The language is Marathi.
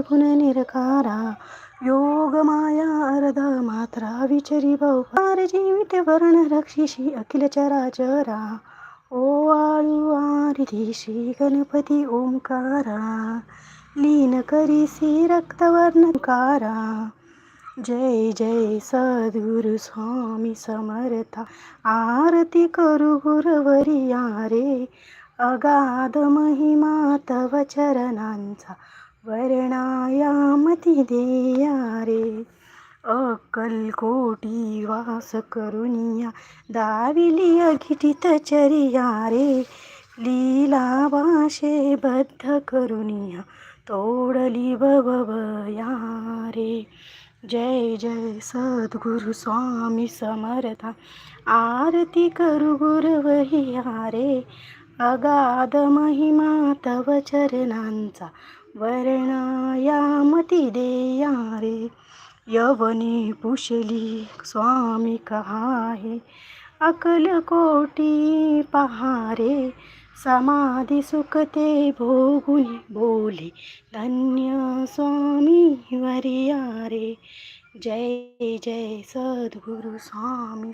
निर्गुण निरकारा योग माया अर्ध मात्रा विचरी बहुकार जीवित वर्ण रक्षिषी अखिल चराचरा. ओ आळू आरिधी श्री गणपती ओंकारा. लीन करीसी रक्तवर्णकारा जय जय सद्गुरु स्वामी समर्था. आरती करू गुरवरिया रे अगाध महिमा तव चरणांचा. माहिती दे रे अक्कलकोटी वास करुनिया दाविली अघिटित चरिया रे लीला भाषे बद्ध करुनिया तोडली बबया रे. जय जय सद्गुरु स्वामी समर्था आरती करू गुरवरिया रे अगाध महिमा तव चरणांचा वर्णायामती देया रे यवनी पुशली स्वामी कहाहे अकलकोटी पहारे समाधी सुखते भोगुनी बोले धन्य स्वामी वरिया रे जय जय सद्गुरु स्वामी